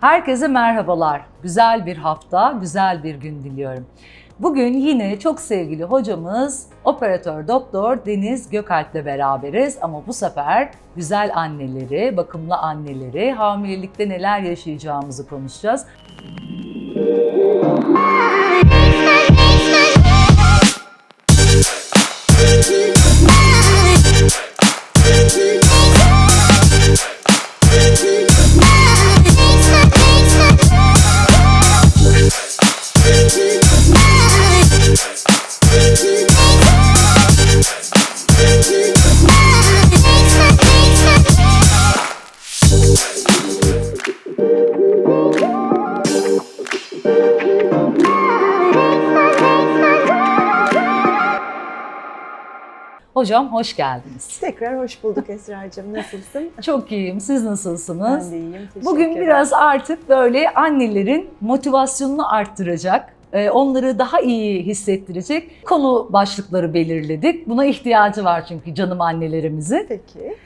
Herkese merhabalar. Güzel bir hafta, güzel bir gün diliyorum. Bugün yine çok sevgili hocamız operatör doktor Deniz Gökalp'le beraberiz ama bu sefer güzel anneleri, bakımlı anneleri, hamilelikte neler yaşayacağımızı konuşacağız. Hocam hoş geldiniz. Tekrar hoş bulduk Esra'cığım. Nasılsın? Çok iyiyim. Siz nasılsınız? Ben de iyiyim. Bugün biraz artık böyle annelerin motivasyonunu arttıracak, e, onları daha iyi hissettirecek konu başlıkları belirledik. Buna ihtiyacı var çünkü canım annelerimizin. Peki.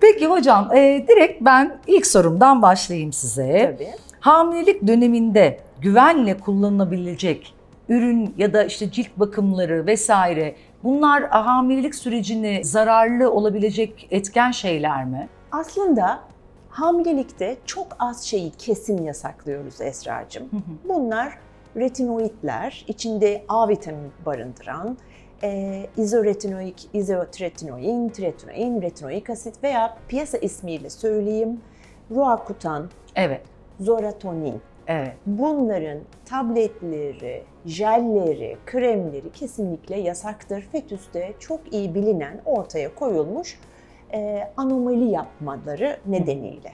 Peki hocam, e, direkt ben ilk sorumdan başlayayım size. Tabii. Hamilelik döneminde güvenle kullanılabilecek ürün ya da işte cilt bakımları vesaire bunlar hamilelik sürecini zararlı olabilecek etken şeyler mi? Aslında hamilelikte çok az şeyi kesin yasaklıyoruz Esra'cığım. Bunlar retinoidler, içinde A vitamini barındıran, e, izoretinoik, izotretinoin, tretinoin, retinoik asit veya piyasa ismiyle söyleyeyim, Roacutan, Evet, Zoratonin. Evet. Bunların tabletleri, jelleri, kremleri kesinlikle yasaktır. Fetüste çok iyi bilinen ortaya koyulmuş e, anomali yapmaları nedeniyle.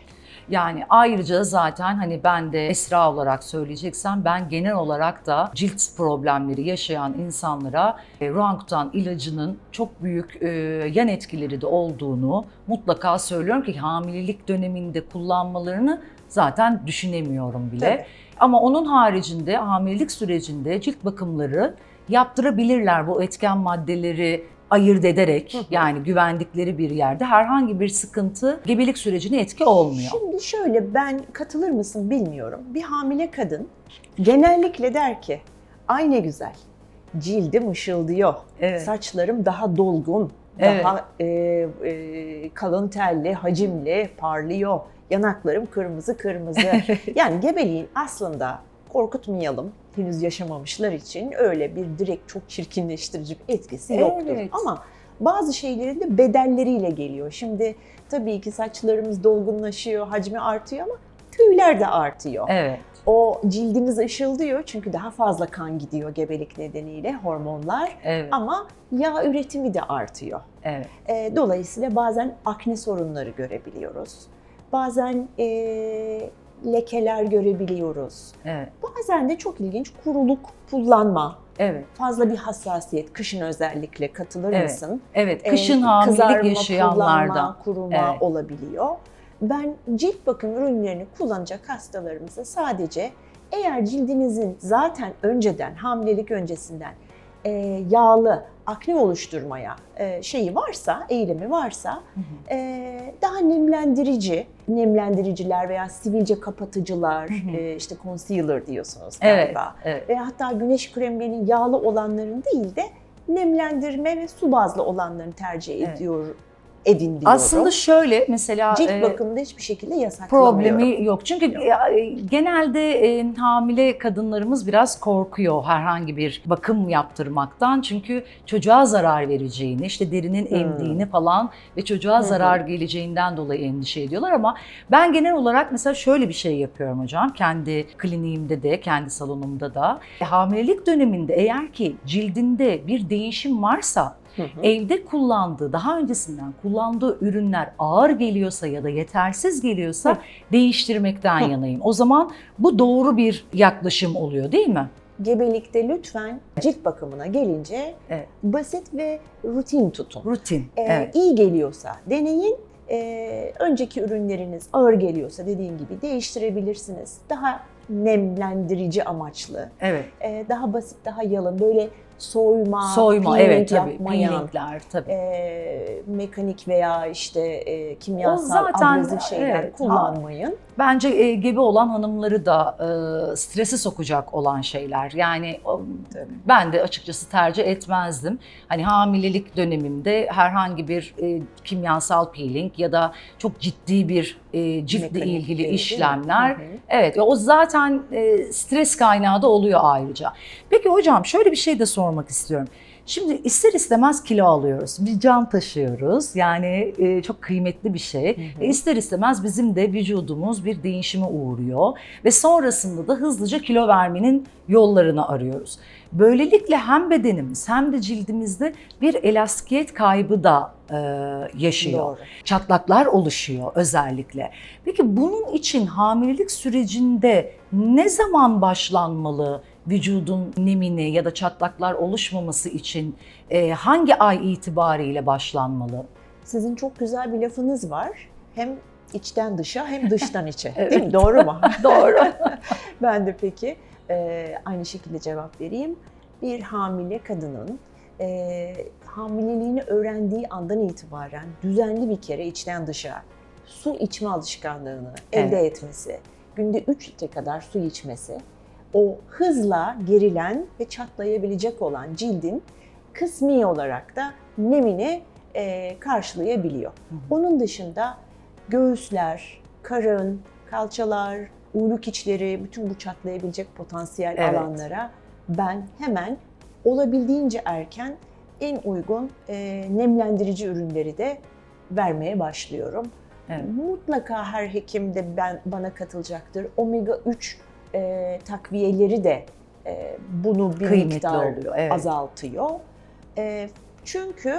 Yani ayrıca zaten hani ben de Esra olarak söyleyeceksem ben genel olarak da cilt problemleri yaşayan insanlara e, Roacutan ilacının çok büyük e, yan etkileri de olduğunu mutlaka söylüyorum ki hamilelik döneminde kullanmalarını zaten düşünemiyorum bile. Tabii. Ama onun haricinde hamilelik sürecinde cilt bakımları yaptırabilirler bu etken maddeleri ayırt ederek Hı hı. yani güvendikleri bir yerde herhangi bir sıkıntı gebelik sürecine etki olmuyor. Şimdi şöyle ben katılır mısın bilmiyorum. Bir hamile kadın genellikle der ki ay ne güzel cildim ışıldıyor, Evet. saçlarım daha dolgun, Evet. daha e, e, kalın telli, hacimli, parlıyor, yanaklarım kırmızı kırmızı. yani gebeliğin aslında korkutmayalım henüz yaşamamışlar için öyle bir direkt çok çirkinleştirici bir etkisi yoktur. Evet. Ama bazı şeylerin de bedelleriyle geliyor. Şimdi tabii ki saçlarımız dolgunlaşıyor, hacmi artıyor ama tüyler de artıyor. Evet. O cildimiz ışıldıyor çünkü daha fazla kan gidiyor gebelik nedeniyle hormonlar Evet. ama yağ üretimi de artıyor. Evet. E, dolayısıyla bazen akne sorunları görebiliyoruz. Bazen e, lekeler görebiliyoruz. Evet. Bazen de çok ilginç kuruluk kullanma, Evet. fazla bir hassasiyet, kışın özellikle katılır Evet. mısın? Evet. E, Kışın kızarma, hamilelik yaşayanlarda. kuruma Evet. olabiliyor. Ben cilt bakım ürünlerini kullanacak hastalarımıza sadece eğer cildinizin zaten önceden, hamilelik öncesinden e, yağlı, akne oluşturmaya e, şeyi varsa, eğilimi varsa e, daha nemlendirici, nemlendiriciler veya sivilce kapatıcılar, Hı hı. e, işte concealer diyorsunuz Evet. galiba. Evet. Ve hatta güneş kremlerinin yağlı olanların değil de nemlendirme ve su bazlı olanlarını tercih Evet. ediyor edin diyorum. Aslında şöyle mesela cilt e, bakımında hiçbir şekilde yasaklamıyorum. problemi yok. Çünkü e, genelde e, hamile kadınlarımız biraz korkuyor herhangi bir bakım yaptırmaktan. Çünkü çocuğa zarar vereceğini, işte derinin Hmm. emdiğini falan ve çocuğa hı. zarar geleceğinden dolayı endişe ediyorlar ama ben genel olarak mesela şöyle bir şey yapıyorum hocam. Kendi kliniğimde de, kendi salonumda da. E, Hamilelik döneminde eğer ki cildinde bir değişim varsa Hı hı. evde kullandığı, daha öncesinden kullandığı ürünler ağır geliyorsa ya da yetersiz geliyorsa Hı. değiştirmekten Hı. yanayım. O zaman bu doğru bir yaklaşım oluyor değil mi? Gebelikte lütfen cilt bakımına gelince Evet. basit ve rutin tutun. Rutin. Ee, evet. İyi geliyorsa deneyin. Ee, önceki ürünleriniz ağır geliyorsa dediğim gibi değiştirebilirsiniz. Daha nemlendirici amaçlı, Evet. e, daha basit, daha yalın, böyle soyma, Soyma peeling evet tabii. yapmayan, Peelingler tabii. e, mekanik veya işte e, O kimyasal zaten, abrezif şeyler evet, kullanmayın. Bence e, gebe olan hanımları da e, stresi sokacak olan şeyler. Yani o, ben de açıkçası tercih etmezdim. Hani hamilelik dönemimde herhangi bir e, kimyasal peeling ya da çok ciddi bir e, ciltle ilgili mi? işlemler. Hı hı. Evet o zaten e, stres kaynağı da oluyor ayrıca. Peki hocam şöyle bir şey de sormak istiyorum. Şimdi ister istemez kilo alıyoruz. Bir can taşıyoruz. Yani e, çok kıymetli bir şey. hı. E, ister istemez bizim de vücudumuz bir değişime uğruyor. Ve sonrasında da hızlıca kilo vermenin yollarını arıyoruz. Böylelikle hem bedenimiz hem de cildimizde bir elastikiyet kaybı da e, yaşıyor. Doğru. Çatlaklar oluşuyor özellikle. Peki bunun için hamilelik sürecinde ne zaman başlanmalı? Vücudun nemini ya da çatlaklar oluşmaması için e, hangi ay itibariyle başlanmalı? Sizin çok güzel bir lafınız var. Hem içten dışa hem dıştan içe. Evet. Değil mi? Doğru mu? Doğru. ben de peki e, aynı şekilde cevap vereyim. Bir hamile kadının e, hamileliğini öğrendiği andan itibaren düzenli bir kere içten dışa su içme alışkanlığını elde etmesi, günde 3 litre kadar su içmesi, o hızla gerilen ve çatlayabilecek olan cildin kısmi olarak da nemini e, karşılayabiliyor. hı. Onun dışında göğüsler, karın, kalçalar, uyluk içleri, bütün bu çatlayabilecek potansiyel Evet. alanlara ben hemen olabildiğince erken en uygun e, nemlendirici ürünleri de vermeye başlıyorum. Evet. Mutlaka her hekim de ben bana katılacaktır. Omega 3 e, takviyeleri de e, bunu bir Kıymetli miktar oluyor, evet. azaltıyor. E, çünkü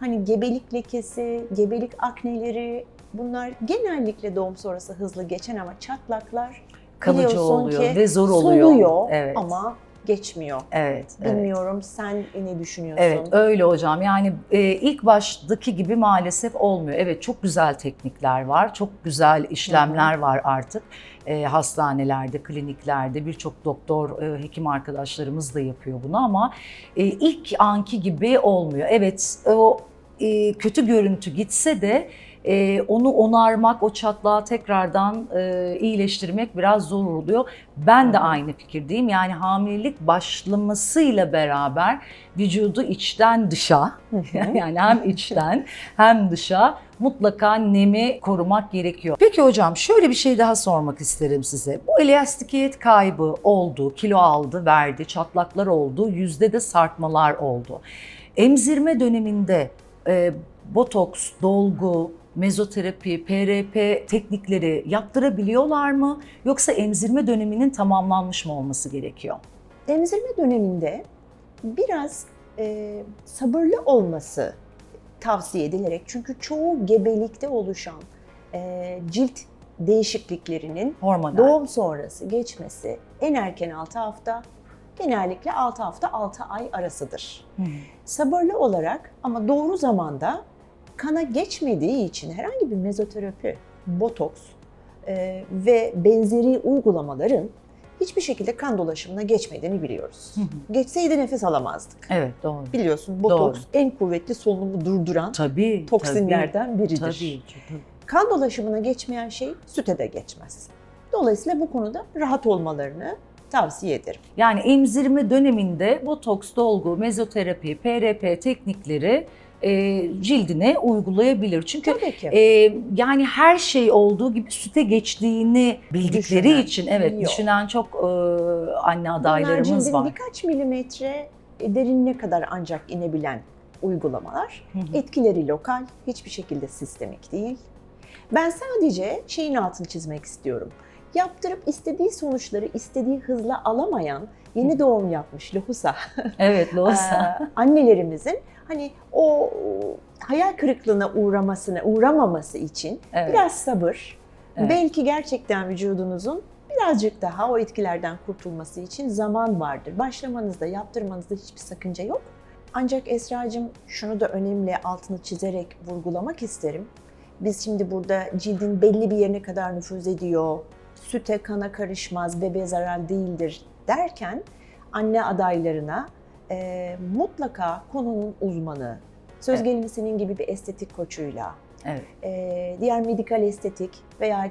hani gebelik lekesi, gebelik akneleri bunlar genellikle doğum sonrası hızlı geçen ama çatlaklar Kalıcı oluyor ki ve zor oluyor. soluyor Evet. ama geçmiyor. Evet, evet. Bilmiyorum sen ne düşünüyorsun? Evet öyle hocam. Yani e, ilk baştaki gibi maalesef olmuyor. Evet çok güzel teknikler var. Çok güzel işlemler var artık. E, hastanelerde, kliniklerde birçok doktor, e, hekim arkadaşlarımız da yapıyor bunu ama e, ilk anki gibi olmuyor. Evet o e, kötü görüntü gitse de e, onu onarmak, o çatlağı tekrardan e, iyileştirmek biraz zor oluyor. Ben de aynı fikirdeyim. Yani hamilelik başlamasıyla beraber vücudu içten dışa yani hem içten hem dışa mutlaka nemi korumak gerekiyor. Peki hocam şöyle bir şey daha sormak isterim size. Bu elastikiyet kaybı oldu, kilo aldı, verdi, çatlaklar oldu, yüzde de sarkmalar oldu. Emzirme döneminde e, botoks, dolgu, mezoterapi, PRP teknikleri yaptırabiliyorlar mı? Yoksa emzirme döneminin tamamlanmış mı olması gerekiyor? Emzirme döneminde biraz e, sabırlı olması tavsiye edilerek çünkü çoğu gebelikte oluşan e, cilt değişikliklerinin Hormonal. doğum sonrası geçmesi en erken 6 hafta genellikle 6 hafta 6 ay arasıdır. Hı. Sabırlı olarak ama doğru zamanda kana geçmediği için herhangi bir mezoterapi, botoks e, ve benzeri uygulamaların hiçbir şekilde kan dolaşımına geçmediğini biliyoruz. Hı hı. Geçseydi nefes alamazdık. Evet doğru. Biliyorsun botoks Doğru. en kuvvetli solunumu durduran Tabii. toksinlerden biridir. Tabii. tabii. Kan dolaşımına geçmeyen şey süte de geçmez. Dolayısıyla bu konuda rahat olmalarını tavsiye ederim. Yani emzirme döneminde botoks, dolgu, mezoterapi, PRP teknikleri e, cildine uygulayabilir. Çünkü e, yani her şey olduğu gibi süte geçtiğini bildikleri Düşünen için evet yok. düşünen çok e, anne adaylarımız var. birkaç milimetre derinine kadar ancak inebilen uygulamalar. Hı hı. Etkileri lokal, hiçbir şekilde sistemik değil. Ben sadece şeyin altını çizmek istiyorum. Yaptırıp istediği sonuçları istediği hızla alamayan yeni doğum yapmış lohusa Evet Loğusa. Ee, annelerimizin hani o hayal kırıklığına uğramasına uğramaması için Evet. biraz sabır, Evet. belki gerçekten vücudunuzun birazcık daha o etkilerden kurtulması için zaman vardır. Başlamanızda, yaptırmanızda hiçbir sakınca yok. Ancak Esra'cığım şunu da önemli altını çizerek vurgulamak isterim. Biz şimdi burada cildin belli bir yerine kadar nüfuz ediyor, süte kana karışmaz, bebeğe zarar değildir derken anne adaylarına e, mutlaka konunun uzmanı, söz Evet. gelimi senin gibi bir estetik koçuyla, Evet. e, diğer medikal estetik veya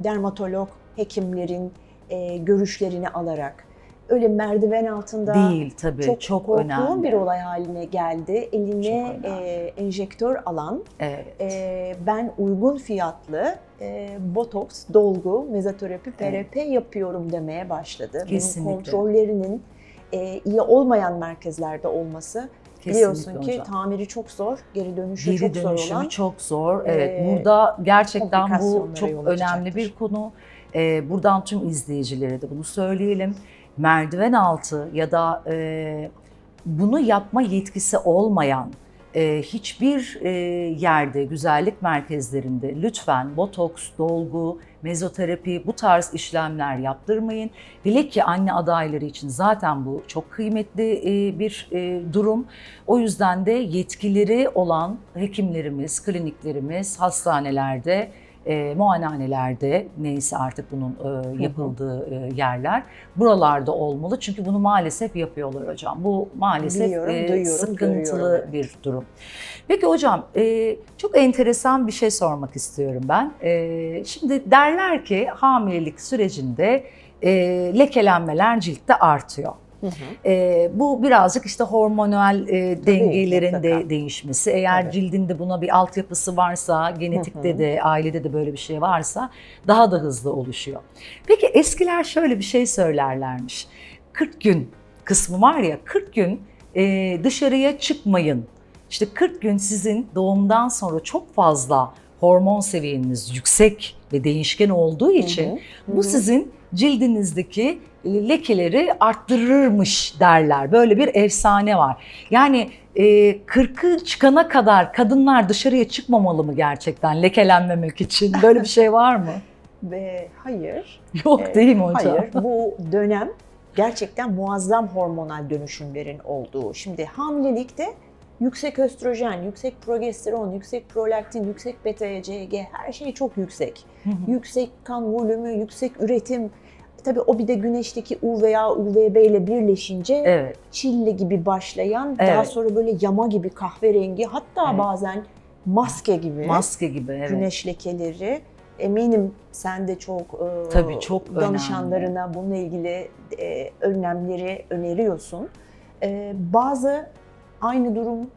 dermatolog hekimlerin e, görüşlerini alarak öyle merdiven altında Değil tabii. çok, Çok, önemli. bir olay haline geldi. Eline e, enjektör alan Evet. e, ben uygun fiyatlı e, botoks, dolgu, mezoterapi, PRP yapıyorum demeye başladı. Kesinlikle. Bunun kontrollerinin e, iyi olmayan merkezlerde olması Kesinlikle biliyorsun ki hocam. tamiri çok zor, geri dönüşü Geri çok zor dönüşümü olan. çok zor. Evet, e, burada gerçekten bu çok önemli bir konu. E, buradan tüm izleyicilere de bunu söyleyelim. Merdiven altı ya da e, bunu yapma yetkisi olmayan e, hiçbir e, yerde, güzellik merkezlerinde lütfen botoks, dolgu, mezoterapi bu tarz işlemler yaptırmayın. Hele ki anne adayları için zaten bu çok kıymetli e, bir e, durum. O yüzden de yetkileri olan hekimlerimiz, kliniklerimiz, hastanelerde, e, muayenehanelerde neyse artık bunun e, yapıldığı e, yerler buralarda olmalı. Çünkü bunu maalesef yapıyorlar hocam. Bu maalesef Biliyorum, e, duyuyorum, sıkıntılı evet. bir durum. Peki hocam e, çok enteresan bir şey sormak istiyorum ben. E, şimdi derler ki hamilelik sürecinde e, lekelenmeler ciltte artıyor. Hı hı. E, bu birazcık işte hormonal e, dengelerin de değişmesi. Eğer Tabii. cildinde buna bir altyapısı varsa, genetikte Hı hı. de, ailede de böyle bir şey varsa daha da hızlı oluşuyor. Peki eskiler şöyle bir şey söylerlermiş. 40 gün kısmı var ya 40 gün e, dışarıya çıkmayın. İşte 40 gün sizin doğumdan sonra çok fazla hormon seviyeniz yüksek ve değişken olduğu için Hı hı. bu Hı. sizin cildinizdeki lekeleri arttırırmış derler. Böyle bir efsane var. Yani e, 40'ı çıkana kadar kadınlar dışarıya çıkmamalı mı gerçekten lekelenmemek için? Böyle bir şey var mı? Ve hayır. Yok Ee, değil mi hocam? Hayır, bu dönem gerçekten muazzam hormonal dönüşümlerin olduğu. Şimdi hamilelikte yüksek östrojen, yüksek progesteron, yüksek prolaktin, yüksek beta HCG her şey çok yüksek. Yüksek kan volümü, yüksek üretim. Tabii o bir de güneşteki UVA, UVB ile birleşince evet. çille gibi başlayan, Evet. daha sonra böyle yama gibi kahverengi, hatta Evet. bazen maske gibi Maske gibi evet. güneş lekeleri. Eminim sen de çok e, Tabii, çok danışanlarına bununla ilgili e, önlemleri öneriyorsun. E, bazı aynı durum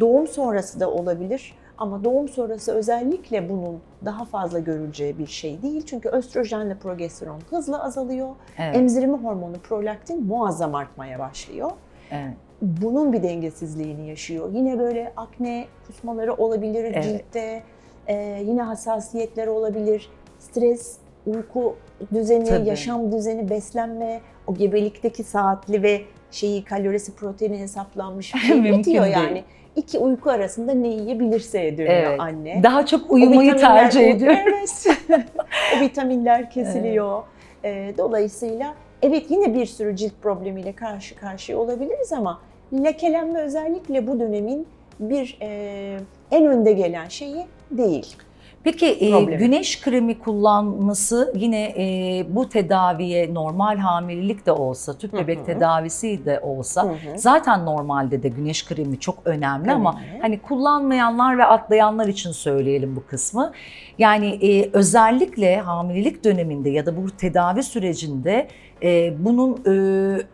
doğum sonrası da olabilir ama doğum sonrası özellikle bunun daha fazla görüleceği bir şey değil. Çünkü östrojenle progesteron hızla azalıyor. Evet. Emzirme hormonu prolaktin muazzam artmaya başlıyor evet. bunun bir dengesizliğini yaşıyor. Yine böyle akne kusmaları olabilir Evet. ciltte, Ee, yine hassasiyetler olabilir, stres, uyku düzeni, Tabii. yaşam düzeni, beslenme, o gebelikteki saatli ve şeyi kalorisi, proteini hesaplanmış bir şey bitiyor değil. İki uyku arasında ne yiyebilirse dönüyor Evet. anne. Daha çok uyumayı tercih ediyor. Evet. o vitaminler kesiliyor. Ee, dolayısıyla evet yine bir sürü cilt problemiyle karşı karşıya olabiliriz ama lekelenme özellikle bu dönemin bir e, en önde gelen şeyi değil. Peki e, Problemi. güneş kremi kullanması yine e, bu tedaviye normal hamilelik de olsa, tüp Hı bebek hı. tedavisi de olsa Hı hı. zaten normalde de güneş kremi çok önemli ama Önemli. hani kullanmayanlar ve atlayanlar için söyleyelim bu kısmı. Yani e, özellikle hamilelik döneminde ya da bu tedavi sürecinde e, bunun e,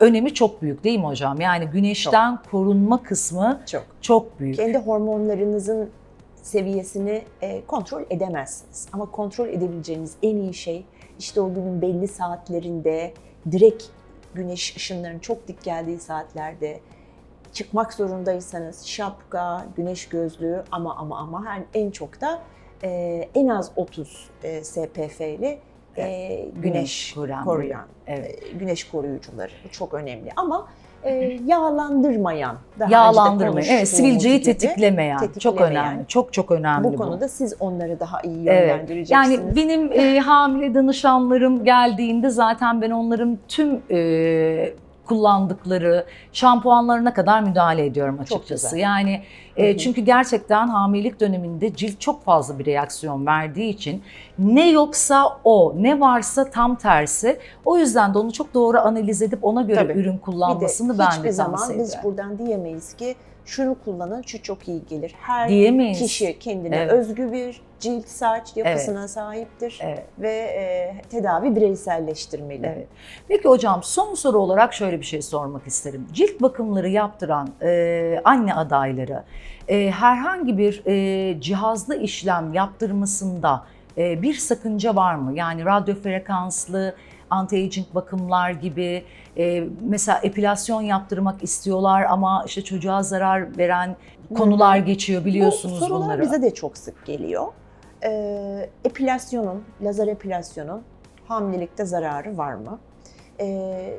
önemi çok büyük değil mi hocam? Yani güneşten korunma kısmı Çok. çok büyük. Kendi hormonlarınızın seviyesini e, kontrol edemezsiniz. Ama kontrol edebileceğiniz en iyi şey işte o günün belli saatlerinde direkt güneş ışınlarının çok dik geldiği saatlerde çıkmak zorundaysanız şapka, güneş gözlüğü ama ama ama her en çok da e, en az 30 e, SPF'li e, güneş koruyan. koruyan Evet. e, güneş koruyucuları. Bu çok önemli ama e, yağlandırmayan, daha de Yağlandırmayı, evet, sivilceyi gibi, tetiklemeyen, çok tetiklemeyen. önemli. Çok çok önemli bu. bu konuda siz onları daha iyi Evet. yönlendireceksiniz. Yani benim e, hamile danışanlarım geldiğinde zaten ben onların tüm e, kullandıkları şampuanlarına kadar müdahale ediyorum açıkçası. güzel. Yani e, çünkü gerçekten hamilelik döneminde cilt çok fazla bir reaksiyon verdiği için ne yoksa o, ne varsa tam tersi. O yüzden de onu çok doğru analiz edip ona göre Tabii. ürün Bir de kullanmasını ben hiçbir de zaman tavsiye biz ederim. buradan diyemeyiz ki şunu kullanın şu çok iyi gelir. Her Diyemeyiz. kişi kendine Evet. özgü bir cilt saç yapısına sahiptir Evet. ve e, tedavi bireyselleştirmeli. Evet. Peki hocam son soru olarak şöyle bir şey sormak isterim. Cilt bakımları yaptıran e, anne adayları e, herhangi bir e, cihazlı işlem yaptırmasında bir sakınca var mı? Yani radyo frekanslı anti-aging bakımlar gibi e, mesela epilasyon yaptırmak istiyorlar ama işte çocuğa zarar veren konular geçiyor biliyorsunuz Bu sorular bunları. bize de çok sık geliyor. Ee, epilasyonun, lazer epilasyonun hamilelikte zararı var mı? Ee,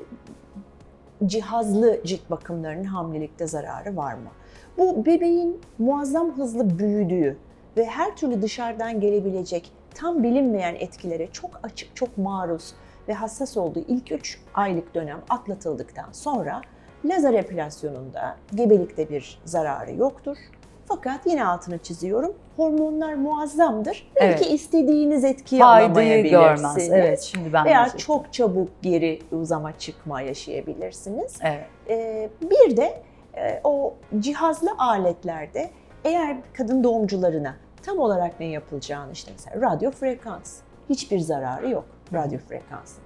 cihazlı cilt bakımlarının hamilelikte zararı var mı? Bu bebeğin muazzam hızlı büyüdüğü ve her türlü dışarıdan gelebilecek tam bilinmeyen etkilere çok açık, çok maruz ve hassas olduğu ilk 3 aylık dönem atlatıldıktan sonra lazer epilasyonunda gebelikte bir zararı yoktur. Fakat yine altını çiziyorum. Hormonlar muazzamdır. Belki Evet. istediğiniz etkiyi Faydayı görmez. alamayabilirsiniz. Evet şimdi ben Veya çok çabuk geri uzama çıkma yaşayabilirsiniz. Evet. Ee, bir de e, o cihazlı aletlerde eğer kadın doğumcularına tam olarak ne yapılacağını işte mesela radyo frekans hiçbir zararı yok radyo frekansın.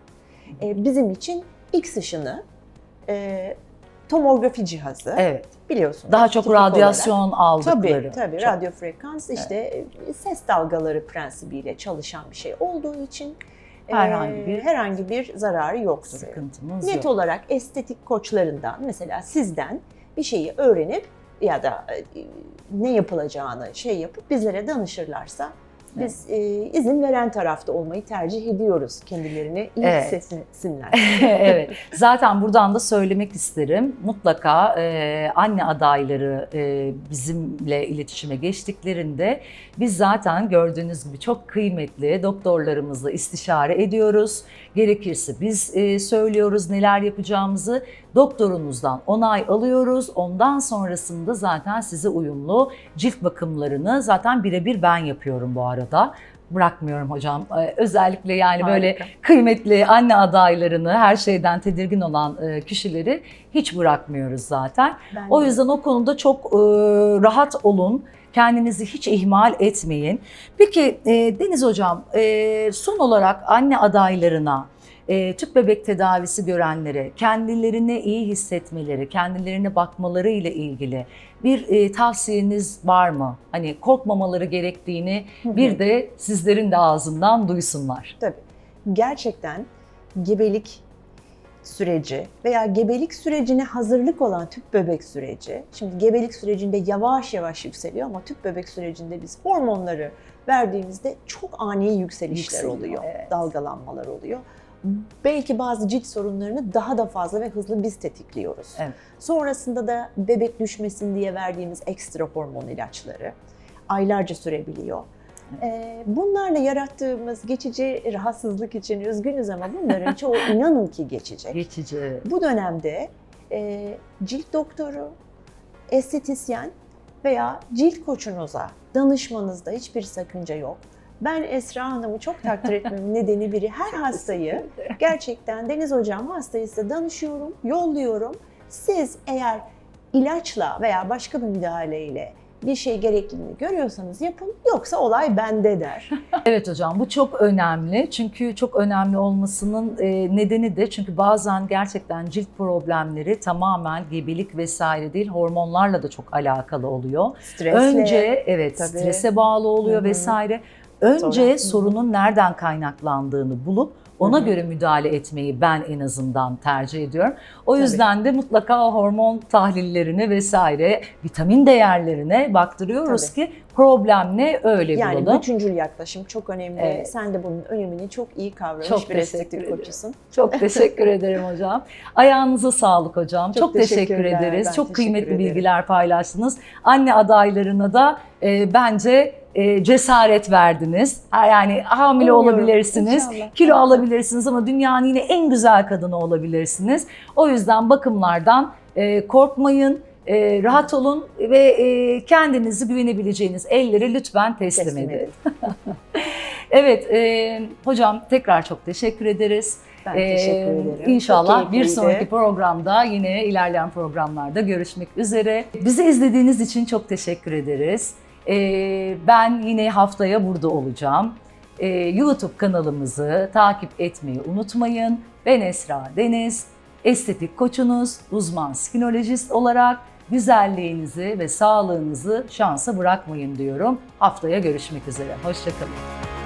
Ee, bizim için X ışını e, tomografi cihazı Evet. biliyorsunuz. Daha çok tipik olarak. radyasyon aldıkları. Tabii tabii Çok- radyo frekans işte e, ses dalgaları prensibiyle çalışan bir şey olduğu için e, Herhangi bir- herhangi bir zararı yoktur. sıkıntımız Net yok. olarak estetik koçlarından mesela sizden bir şeyi öğrenip ya da e, ne yapılacağını şey yapıp bizlere danışırlarsa biz e, izin veren tarafta olmayı tercih ediyoruz. Kendilerini iyi Evet. hissetsinler. evet. Zaten buradan da söylemek isterim. Mutlaka e, anne adayları e, bizimle iletişime geçtiklerinde biz zaten gördüğünüz gibi çok kıymetli doktorlarımızla istişare ediyoruz. Gerekirse biz e, söylüyoruz neler yapacağımızı. Doktorunuzdan onay alıyoruz. Ondan sonrasında zaten size uyumlu cilt bakımlarını zaten birebir ben yapıyorum bu arada. Bırakmıyorum hocam. Ee, özellikle yani böyle Harika. kıymetli anne adaylarını, her şeyden tedirgin olan e, kişileri hiç bırakmıyoruz zaten. Ben O de- yüzden o konuda çok e, rahat olun. Kendinizi hiç ihmal etmeyin. Peki e, Deniz Hocam, son olarak anne adaylarına, e, tüp bebek tedavisi görenlere, kendilerini iyi hissetmeleri, kendilerine bakmaları ile ilgili bir e, tavsiyeniz var mı? Hani korkmamaları gerektiğini bir de sizlerin de ağzından duysunlar. Tabii. Gerçekten gebelik süreci veya gebelik sürecine hazırlık olan tüp bebek süreci, şimdi gebelik sürecinde yavaş yavaş yükseliyor ama tüp bebek sürecinde biz hormonları verdiğimizde çok ani yükselişler Yükseliyor, oluyor, evet. dalgalanmalar oluyor. Belki bazı cilt sorunlarını daha da fazla ve hızlı biz tetikliyoruz. Evet. Sonrasında da bebek düşmesin diye verdiğimiz ekstra hormon ilaçları aylarca sürebiliyor. Ee, Bunlarla yarattığımız geçici rahatsızlık için üzgünüz ama bunların çoğu inanın ki geçecek. Geçici. evet. Bu dönemde e, cilt doktoru, estetisyen veya cilt koçunuza danışmanızda hiçbir sakınca yok. Ben Esra Hanım'ı çok takdir etmemin nedeni biri her hastayı gerçekten Deniz Hocam hastaysa danışıyorum, yolluyorum. Siz eğer ilaçla veya başka bir müdahaleyle bir şey gerekliliğini görüyorsanız yapın yoksa olay bende der. Evet hocam bu çok önemli. Çünkü çok önemli olmasının e, nedeni de çünkü bazen gerçekten cilt problemleri tamamen gebelik vesaire değil hormonlarla da çok alakalı oluyor. Stresle. Önce evet Tabii. strese bağlı oluyor Hı hı. vesaire. Önce hı. sorunun nereden kaynaklandığını bulup ona Hı hı. göre müdahale etmeyi ben en azından tercih ediyorum. O Tabii. yüzden de mutlaka hormon tahlillerine vesaire, vitamin değerlerine baktırıyoruz ki problem ne öyle Yani bulalım. bütüncül yaklaşım çok önemli. Evet. Sen de bunun önemini çok iyi kavramış Çok bir estetik koçusun. Çok teşekkür ederim hocam. Ayağınıza sağlık hocam. Çok, Çok teşekkür ederiz. Ben Çok teşekkür kıymetli ederim. bilgiler paylaştınız. Anne adaylarına da e, bence e, cesaret verdiniz. Yani hamile Umuyorum, olabilirsiniz, inşallah. kilo alabilirsiniz ama dünyanın yine en güzel kadını olabilirsiniz. O yüzden bakımlardan e, korkmayın, e, rahat olun ve e, kendinizi güvenebileceğiniz ellere lütfen teslim, Teslim edin. Evet, e, hocam tekrar çok teşekkür ederiz. Ben Ee, teşekkür ederim. İnşallah Çok bir sonraki programda yine ilerleyen programlarda görüşmek üzere. Bizi izlediğiniz için çok teşekkür ederiz. Ee, ben yine haftaya burada olacağım. Ee, YouTube kanalımızı takip etmeyi unutmayın. Ben Esra Deniz, estetik koçunuz, uzman skinolojist olarak güzelliğinizi ve sağlığınızı şansa bırakmayın diyorum. Haftaya görüşmek üzere. Hoşçakalın.